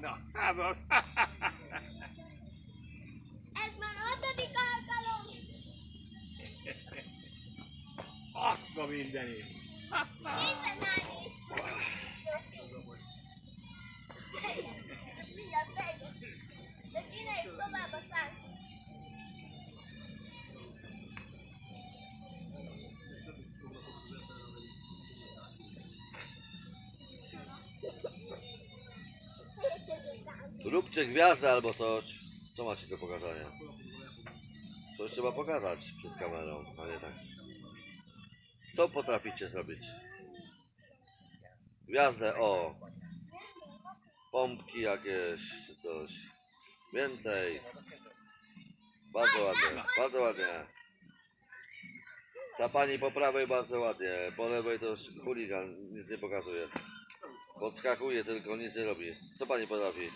No, vamos. Es maradó dikákalom. Azt a mindenit. Nézd Róbcie gwiazdę albo coś. Co macie do pokazania? Coś trzeba pokazać przed kamerą, a nie tak. Co potraficie zrobić? Gwiazdę, o! Pompki jakieś, czy coś. Więcej. Bardzo ładnie, bardzo ładnie. Ta pani po prawej bardzo ładnie, po lewej to chuligan, nic nie pokazuje. Podskakuje tylko, nic nie robi. Co pani potrafi?